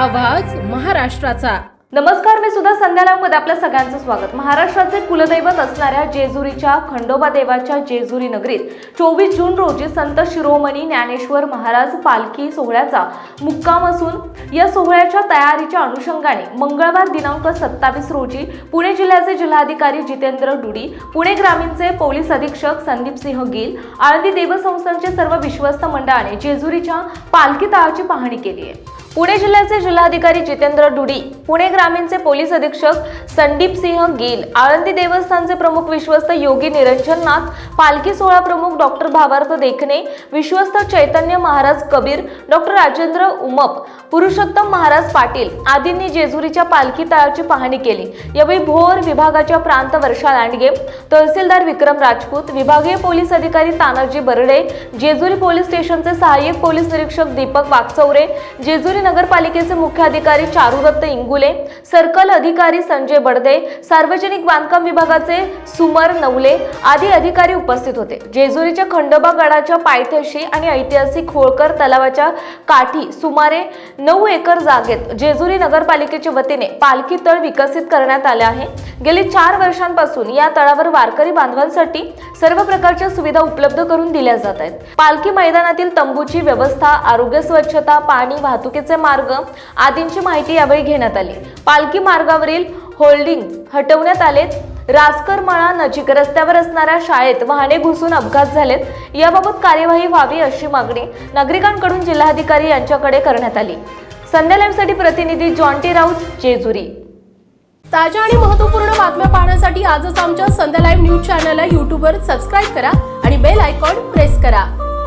आवाज महाराष्ट्राचा. नमस्कार मी सुद्धा संध्याकाळमध्ये आपल्या सगळ्यांचं स्वागत. महाराष्ट्राचे कुलदैवत असणाऱ्या जेजुरीच्या खंडोबा देवाच्या जेजुरी नगरीत चोवीस जून रोजी संत शिरोमणी ज्ञानेश्वर महाराज पालखी सोहळ्याचा मुक्काम असून या सोहळ्याच्या तयारीच्या अनुषंगाने मंगळवार दिनांक सत्तावीस रोजी पुणे जिल्ह्याचे जिल्हाधिकारी जितेंद्र डुडी पुणे ग्रामीणचे पोलीस अधीक्षक संदीप सिंह गिल आळंदी देवसंस्थांचे सर्व विश्वस्त मंडळाने जेजुरीच्या पालखी तळाची पाहणी केली आहे. पुणे जिल्ह्याचे जिल्हाधिकारी जितेंद्र डुडी पुणे ग्रामीणचे पोलीस अधीक्षक संदीप सिंह गिल आळंदी देवस्थानचे प्रमुख विश्वस्त योगी निरंजन नाथ पालखी सोहळा प्रमुख डॉक्टर भावार्थ देखणे विश्वस्त चैतन्य महाराज कबीर डॉक्टर राजेंद्र उमप पुरुषोत्तम महाराज पाटील आदींनी जेजुरीच्या पालखी तळाची पाहणी केली. यावेळी भोर विभागाच्या प्रांत वर्षा लांडगे तहसीलदार विक्रम राजपूत विभागीय पोलीस अधिकारी तानाजी बर्डे जेजुरी पोलीस स्टेशनचे सहाय्यक पोलीस निरीक्षक दीपक वाकचौरे जेजुरी नगरपालिकेचे मुख्य अधिकारी चारुदत्त इंगुले सर्कल अधिकारी संजय बडदे सार्वजनिक बांधकाम विभागाचे सुमर नवले आदी अधिकारी उपस्थित होते. जेजुरीच्या खंडोबा गडाच्या पायथ्याशी आणि ऐतिहासिक होळकर तलावाच्या काठी सुमारे नऊ एकर जागेत जेजुरी नगरपालिकेच्या वतीने पालखी तळ विकसित करण्यात आले आहे. गेली चार वर्षांपासून या तळावर वारकरी बांधवांसाठी सर्व प्रकारच्या सुविधा उपलब्ध करून दिल्या जात आहेत. पालखी मैदानातील तंबूची व्यवस्था आरोग्य स्वच्छता पाणी वाहतुकीचे मार्ग आदींची माहिती यावेळी घेण्यात आली. पालखी मार्गावरील होल्डिंग हटवण्यात आलेत. रासकर मळा नजीक रस्त्यावर असणाऱ्या शाळेत वाहने घुसून अपघात झालेत. याबाबत कार्यवाही व्हावी अशी मागणी नागरिकांकडून जिल्हाधिकारी यांच्याकडे करण्यात आली. संध्यालाईव्हसाठी प्रतिनिधी जॉन्टी राऊत जेजुरी. ताज्या आणि महत्त्वपूर्ण बातम्या पाहण्यासाठी आजच आमच्या संध्या लाईव्ह न्यूज चॅनलला यूट्यूबवर सबस्क्राईब करा आणि बेल आयकॉन प्रेस करा.